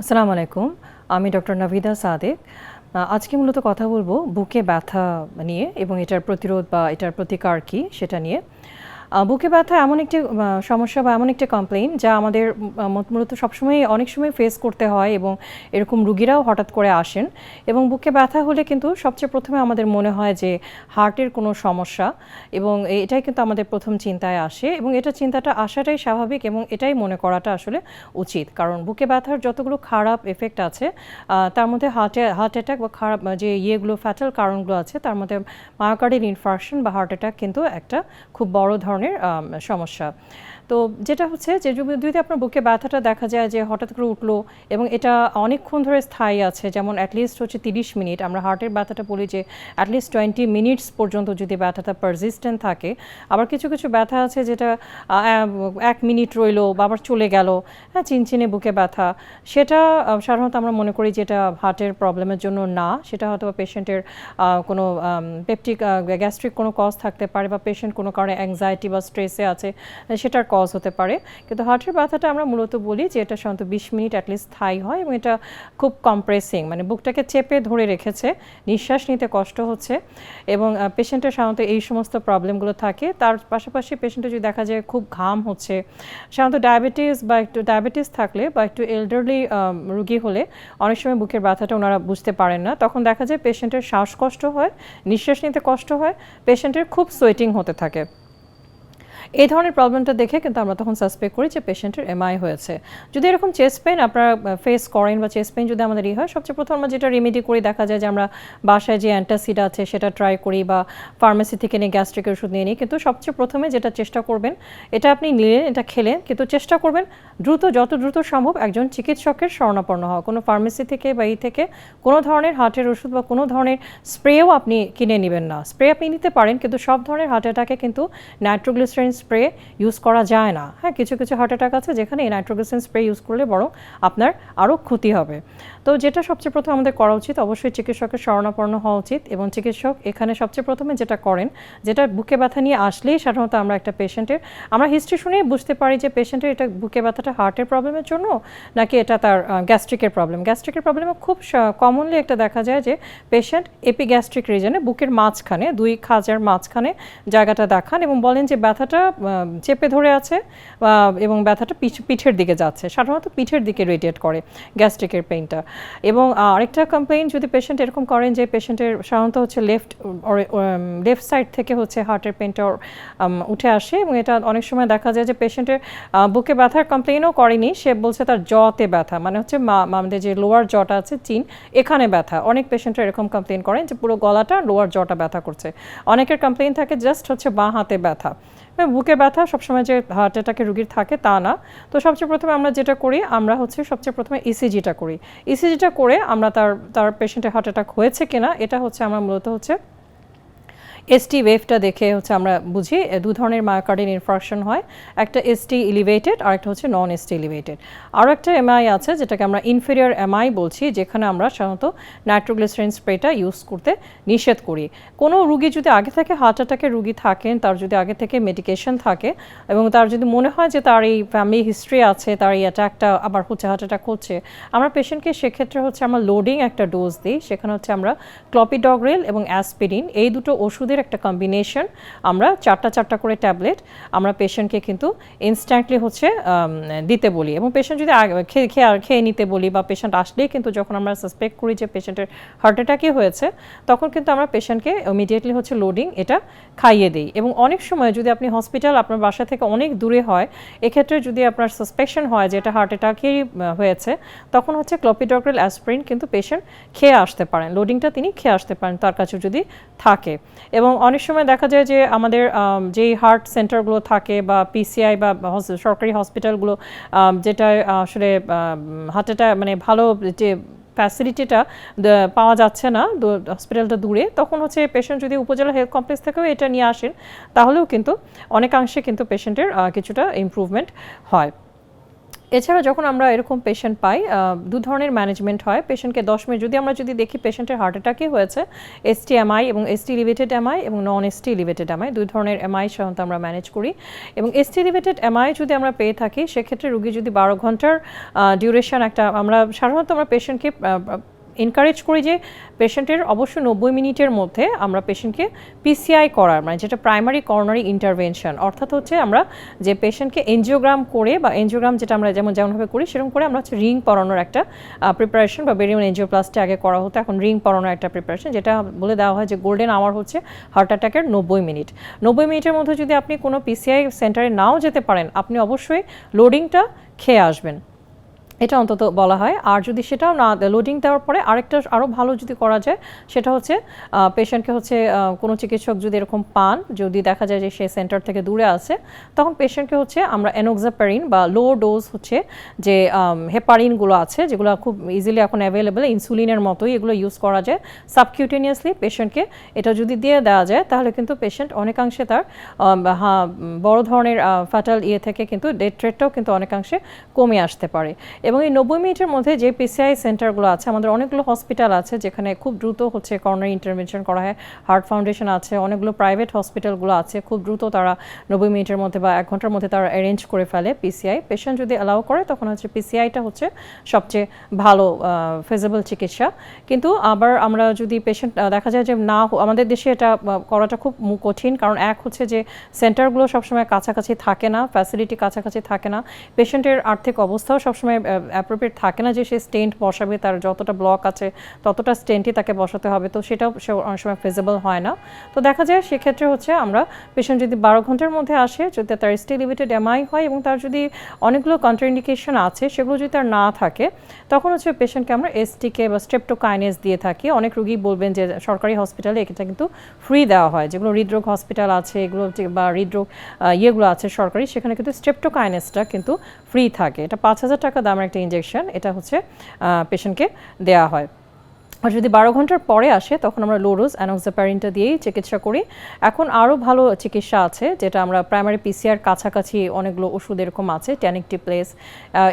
আসসালামু আলাইকুম, আমি ডক্টর নাভিদা সাদেক। আজকে মূলত কথা বলব বুকে ব্যথা নিয়ে এবং এটার প্রতিরোধ বা এটার প্রতিকার কি সেটা নিয়ে। বুকে ব্যথা এমন একটি সমস্যা বা এমন একটি কমপ্লেইন যা আমাদের মূলত সবসময় অনেক সময় ফেস করতে হয় এবং এরকম রুগীরাও হঠাৎ করে আসেন। এবং বুকে ব্যথা হলে কিন্তু সবচেয়ে প্রথমে আমাদের মনে হয় যে হার্টের কোনো সমস্যা এবং এটাই কিন্তু আমাদের প্রথম চিন্তায় আসে এবং এটা চিন্তাটা আসাটাই স্বাভাবিক এবং এটাই মনে করাটা আসলে উচিত। কারণ বুকে ব্যথার যতগুলো খারাপ এফেক্ট আছে তার মধ্যে হার্টে হার্ট অ্যাটাক বা খারাপ যে ইয়েগুলো ফ্যাটাল কারণগুলো আছে, তার মধ্যে মায়োকার্ডিয়াল ইনফার্কশন বা হার্ট অ্যাটাক কিন্তু একটা খুব বড় ধরনের আম, সমস্যা। তো যেটা হচ্ছে যে যদি আপনার বুকে ব্যথাটা দেখা যায় যে হঠাৎ করে উঠল এবং এটা অনেকক্ষণ ধরে স্থায়ী আছে, যেমন অ্যাটলিস্ট হচ্ছে তিরিশ মিনিট। আমরা হার্টের ব্যথাটা বলি যে অ্যাটলিস্ট টোয়েন্টি মিনিটস পর্যন্ত যদি ব্যথাটা পারজিস্টেন্ট থাকে। আবার কিছু কিছু ব্যথা আছে যেটা এক মিনিট রইল বা আবার চলে গেল হ্যাঁ চিনচিনে বুকে ব্যথা। সেটা সাধারণত আমরা মনে করি যেটা হার্টের প্রবলেমের জন্য না। সেটা হয়তো পেশেন্টের কোনো পেপটিক গ্যাস্ট্রিক কোনো কজ থাকতে পারে বা পেশেন্ট কোনো কারণে অ্যাংজাইটি বা স্ট্রেসে আছে, সেটার কজ হতে পারে। কিন্তু হার্টের ব্যথাটা আমরা মূলত বলি যে, এটা সাধারণত বিশ মিনিট অ্যাটলিস্ট স্থায়ী হয় এবং এটা খুব কম্প্রেসিং মানে বুকটাকে চেপে ধরে রেখেছে। নিঃশ্বাস নিতে কষ্ট হচ্ছে এবং পেশেন্টের সাধারণত এই সমস্ত প্রবলেমগুলো থাকে। তার পাশাপাশি পেশেন্টের যদি দেখা যায় খুব ঘাম হচ্ছে, সাধারণত ডায়াবেটিস বা একটু ডায়াবেটিস থাকলে বা একটু এল্ডারলি রুগী হলে অনেক সময় বুকের ব্যথাটা ওনারা বুঝতে পারেন না। তখন দেখা যায় পেশেন্টের শ্বাসকষ্ট হয়, নিঃশ্বাস নিতে কষ্ট হয় পেশেন্টের খুব সোয়েটিং হতে থাকে। এই ধরনের প্রবলেমটা দেখে কিন্তু আমরা তখন সাসপেক্ট করি যে পেশেন্টের এমআই হয়েছে। যদি এরকম চেস্ট পেন আপনারা ফেস করেন বা চেস্ট পেন যদি আমাদের ই হয়, সবচেয়ে প্রথম আমরা যেটা রেমেডি করি, দেখা যায় যে আমরা বাসায় যে অ্যান্টাসিড আছে সেটা ট্রাই করি বা ফার্মেসি থেকে নিয়ে গ্যাস্ট্রিকের ওষুধ নিয়ে নিই। কিন্তু সবচেয়ে প্রথমে যেটা চেষ্টা করবেন, এটা আপনি নিলেন, এটা খেলেন, কিন্তু চেষ্টা করবেন দ্রুত, যত দ্রুত সম্ভব একজন চিকিৎসকের শরণাপন্ন হওয়া। কোনো ফার্মেসি থেকে বা এই থেকে কোনো ধরনের হার্টের ওষুধ বা কোনো ধরনের স্প্রেও আপনি কিনে নেবেন না। স্প্রে আপনি নিতে পারেন, কিন্তু সব ধরনের হার্ট অ্যাটাকে কিন্তু নাইট্রোগ্লিসারিন স্প্রে ইউজ করা যায় না। হ্যাঁ কিছু কিছু হার্ট অ্যাটাক আছে যেখানে এই নাইট্রোগ্লিসারিন স্প্রে ইউজ করলে বরং আপনার আরও ক্ষতি হবে। তো যেটা সবচেয়ে প্রথম আমাদের করা উচিত, অবশ্যই চিকিৎসকের শরণাপন্ন হওয়া উচিত এবং চিকিৎসক এখানে সবচেয়ে প্রথমে যেটা করেন, যেটা বুকে ব্যথা নিয়ে আসলেই সাধারণত আমরা একটা পেশেন্টের আমরা হিস্ট্রি শুনেই বুঝতে পারি যে পেশেন্টের এটা বুকে ব্যথাটা হার্টের প্রবলেমের জন্য নাকি এটা তার গ্যাস্ট্রিকের প্রবলেম গ্যাস্ট্রিকের প্রবলেমে খুব কমনলি একটা দেখা যায় যে পেশেন্ট এপিগ্যাস্ট্রিক রিজনে বুকের মাঝখানে, দুই খাজার মাঝখানে জায়গাটা দেখান এবং বলেন যে ব্যথাটা চেপে ধরে আছে এবং ব্যথাটা পিঠের দিকে যাচ্ছে। সাধারণত পিঠের দিকে রেডিয়েট করে গ্যাস্ট্রিকের পেইনটা এবং আরেকটা কমপ্লেইন যদি পেশেন্ট এরকম করেন যে পেশেন্টের সাধারণত হচ্ছে লেফট লেফট সাইড থেকে হচ্ছে হার্টের পেনটা উঠে আসে এবং এটা অনেক সময় দেখা যায় যে পেশেন্টের বুকে ব্যথার কমপ্লেইনও করেনি, সে বলছে তার জতে ব্যথা মানে হচ্ছে আমাদের যে লোয়ার জটা আছে, চিন, এখানে ব্যথা। অনেক পেশেন্টরা এরকম কমপ্লেইন করেন যে পুরো গলাটা লোয়ার জটা ব্যথা করছে। অনেকের কমপ্লেইন থাকে জাস্ট হচ্ছে বাঁ হাতে ব্যথা। বুকে ব্যথা, সবসময় যে হার্ট অ্যাটাকে রুগীর থাকে তা না। তো সবচেয়ে প্রথমে আমরা যেটা করি, আমরা হচ্ছে সবচেয়ে প্রথমে ইসিজিটা করি। ইসিজিটা করে আমরা তার তার পেশেন্টের হার্ট অ্যাটাক হয়েছে কিনা, এটা হচ্ছে আমরা মূলত হচ্ছে এসটি ওয়েভটা দেখে হচ্ছে আমরা বুঝি দু ধরনের মায়োকার্ডিয়াল ইনফার্কশন হয়। একটা এসটি ইলিভেটেড আর একটা হচ্ছে নন এসটি ইলিভেটেড আরও একটা এমআই আছে, যেটাকে আমরা ইনফেরিয়র এমআই বলছি, যেখানে আমরা সাধারণত নাইট্রোগ্লিসারিন স্প্রেটা ইউজ করতে নিষেধ করি। কোনো রুগী যদি আগে থেকে হার্ট অ্যাটাকের রুগী থাকেন, তার যদি আগে থেকে মেডিকেশন থাকে, এবং তার যদি মনে হয় যে তার এই ফ্যামিলি হিস্ট্রি আছে, তার এই অ্যাটাকটা আবার হচ্ছে হার্ট অ্যাটাক হচ্ছে, আমরা পেশেন্টকে সেক্ষেত্রে হচ্ছে আমরা লোডিং একটা ডোজ দিই। সেখানে হচ্ছে আমরা ক্লপিডগ্রেল এবং অ্যাসপিরিন এই দুটো ওষুধের একটা কম্বিনেশন আমরা চারটা চারটা করে ট্যাবলেট আমরা পেশেন্টকে কিন্তু ইনস্ট্যান্টলি হচ্ছে দিতে বলি। এবং পেশেন্ট যদি খেয়ে নিতে বলি বা পেশেন্ট আসলেই কিন্তু যখন আমরা সাসপেক্ট করি যে পেশেন্টের হার্ট অ্যাটাকই হয়েছে, তখন কিন্তু আমরা পেশেন্টকে ইমিডিয়েটলি হচ্ছে লোডিং এটা খাইয়ে দিই। এবং অনেক সময় যদি আপনি হসপিটাল আপনার বাসা থেকে অনেক দূরে হয়, এক্ষেত্রে যদি আপনার সাসপেকশন হয় যে এটা হার্ট অ্যাটাকই হয়েছে, তখন হচ্ছে ক্লোপিডগ্রেল অ্যাসপ্রিন কিন্তু পেশেন্ট খেয়ে আসতে পারেন। লোডিংটা তিনি খেয়ে আসতে পারেন তার কাছে যদি থাকে। এবং অনেক সময় দেখা যায় যে আমাদের আম, যেই হার্ট সেন্টারগুলো থাকে বা পিসিআই বা সরকারি হসপিটালগুলো যেটা আসলে হার্ট অ্যাটাক মানে ভালো যে ফ্যাসিলিটিটা পাওয়া যাচ্ছে না হসপিটালটা দূরে তখন হচ্ছে পেশেন্ট যদি উপজেলা হেলথ কমপ্লেক্স থেকেও এটা নিয়ে আসেন তাহলেও কিন্তু অনেকাংশে কিন্তু পেশেন্টের কিছুটা ইমপ্রুভমেন্ট হয়। এছাড়া যখন আমরা এরকম পেশেন্ট পাই দু ধরনের ম্যানেজমেন্ট হয়। পেশেন্টকে দশ মিনিট, যদি আমরা যদি দেখি পেশেন্টের হার্ট অ্যাটাকই হয়েছে এসটি এমআই এবং এসটি লিভেটেড এমআই এবং নন এসটি লিভেটেড এমআই দুই ধরনের এমআই সাধারণত আমরা ম্যানেজ করি। এবং এসটি লিভেটেড এমআই যদি আমরা পেয়ে থাকি, সেক্ষেত্রে রুগী যদি বারো ঘণ্টার ডিউরেশন একটা, আমরা সাধারণত আমরা পেশেন্টকে এনকারেজ করি যে পেশেন্টের অবশ্যই নব্বই মিনিটের মধ্যে আমরা পেশেন্টকে পিসিআই করার মানে যেটা প্রাইমারি করোনারি ইন্টারভেনশন অর্থাৎ হচ্ছে আমরা যে পেশেন্টকে এনজিওগ্রাম করে বা এনজিওগ্রাম যেটা আমরা যেমন যেমনভাবে করি, সেরকম করে আমরা হচ্ছে রিং পরানোর একটা প্রিপারেশন বা বেরিয়ন এনজিওপ্লাস্টে আগে করা হতো। এখন রিং পরানোর একটা প্রিপারেশন যেটা বলে দেওয়া হয় যে গোল্ডেন আওয়ার হচ্ছে হার্ট অ্যাটাকের নব্বই মিনিট। নব্বই মিনিটের মধ্যে যদি আপনি কোনো পিসিআই সেন্টারে নাও যেতে পারেন, আপনি অবশ্যই লোডিংটা খেয়ে আসবেন। এটা অন্তত বলা হয়। আর যদি সেটাও না লোডিং দেওয়ার পরে আরেকটা আরও ভালো যদি করা যায়, সেটা হচ্ছে পেশেন্টকে হচ্ছে কোনো চিকিৎসক যদি এরকম পান, যদি দেখা যায় যে সে সেন্টার থেকে দূরে আছে, তখন পেশেন্টকে হচ্ছে আমরা এনোক্সাপারিন বা লো ডোজ হচ্ছে যে হেপারিনগুলো আছে, যেগুলো খুব ইজিলি এখন অ্যাভেলেবেল ইনসুলিনের মতোই এগুলো ইউজ করা যায়। সাবকিউটেনিয়াসলি পেশেন্টকে এটা যদি দিয়ে দেওয়া যায়, তাহলে কিন্তু পেশেন্ট অনেকাংশে তার বড় ধরনের ফ্যাটাল ইয়ে থেকে কিন্তু ডেথ রেটটাও কিন্তু অনেকাংশে কমে আসতে পারে। এবং এই নব্বই মিনিটের মধ্যে যে পিসিআই সেন্টারগুলো আছে, আমাদের অনেকগুলো হসপিটাল আছে যেখানে খুব দ্রুত হচ্ছে করোনারি ইন্টারভেনশন করা হয়। হার্ট ফাউন্ডেশন আছে, অনেকগুলো প্রাইভেট হসপিটালগুলো আছে, খুব দ্রুত তারা নব্বই মিনিটের মধ্যে বা এক ঘণ্টার মধ্যে তারা অ্যারেঞ্জ করে ফেলে পিসিআই পেশেন্ট যদি অ্যালাউ করে, তখন হচ্ছে পিসিআইটা হচ্ছে সবচেয়ে ভালো ফেজেবল চিকিৎসা। কিন্তু আবার আমরা যদি পেশেন্ট দেখা যায় যে না আমাদের দেশে এটা করাটা খুব কঠিন। কারণ এক হচ্ছে যে সেন্টারগুলো সবসময় কাছাকাছি থাকে না ফ্যাসিলিটি কাছাকাছি থাকে না। পেশেন্টের আর্থিক অবস্থাও সবসময় অ্যাপ্রোপ্রিয়েট থাকে না যে সে স্টেন্ট বসাবে, তার যতটা ব্লক আছে, ততটা স্টেন্টই তাকে বসাতে হবে। তো সেটাও সে অনেক সময় ফেজেবল হয় না। তো দেখা যায় সেক্ষেত্রে হচ্ছে আমরা পেশেন্ট যদি বারো ঘণ্টার মধ্যে আসে, যদি তার স্টে লিমিটেড এমআই হয় এবং তার যদি অনেকগুলো কন্ট্রাইন্ডিকেশন আছে, সেগুলো যদি তার না থাকে, তখন হচ্ছে পেশেন্টকে আমরা এসটিকে বা স্ট্রেপ্টোকাইনেস দিয়ে থাকি। অনেক রুগী বলবেন যে সরকারি হসপিটালে এটা কিন্তু ফ্রি দেওয়া হয়। যেগুলো হৃদরোগ হসপিটাল আছে, এগুলো বা হৃদরোগ ইয়েগুলো আছে সরকারি, সেখানে কিন্তু স্ট্রেপ্টোকাইনেসটা কিন্তু ফ্রি থাকে। এটা পাঁচ হাজার টাকা দামের একটা ইনজেকশন এটা হচ্ছে পেশেন্টকে দেওয়া হয়। আর যদি বারো ঘণ্টার পরে আসে, তখন আমরা লোরোজ অ্যানোক্সাপ্যারিনটা দিয়েই চিকিৎসা করি। এখন আরও ভালো চিকিৎসা আছে, যেটা আমরা প্রাইমারি পিসিআর কাছাকাছি অনেকগুলো ওষুধ এরকম আছে ট্যানিকটি প্লেস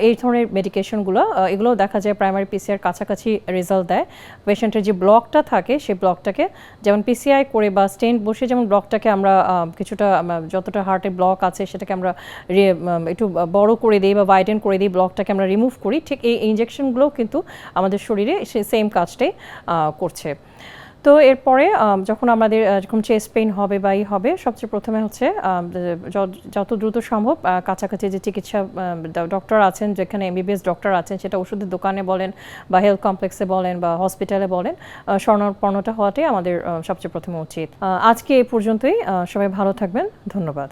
এই ধরনের মেডিকেশনগুলো এগুলো দেখা যায় প্রাইমারি পিসিআর কাছাকাছি রেজাল্ট দেয়। পেশেন্টের যে ব্লকটা থাকে, সেই ব্লকটাকে যেমন পিসিআই করে বা স্টেন্ট বসে যেমন ব্লকটাকে আমরা কিছুটা যতটা হার্টের ব্লক আছে, সেটাকে আমরা একটু বড় করে দিই বা ওয়াইডেন করে দিই ব্লকটাকে আমরা রিমুভ করি। ঠিক এই ইঞ্জেকশনগুলোও কিন্তু আমাদের শরীরে সে সেম কাজটাই। করছে। তো এরপরে যখন আমাদের যখন চেস্ট পেইন হবে বা ই হবে, সবচেয়ে প্রথমে হচ্ছে যত দ্রুত সম্ভব কাছাকাছি যে চিকিৎসা ডক্টর আছেন, যেখানে এমবিবিএস ডক্টর আছেন, সেটা ওষুধের দোকানে বলেন বা হেলথ কমপ্লেক্সে বলেন বা হসপিটালে বলেন স্বর্ণপর্ণটা হওয়াটাই আমাদের সবচেয়ে প্রথমে উচিত। আজকে এই পর্যন্তই সবাই ভালো থাকবেন, ধন্যবাদ।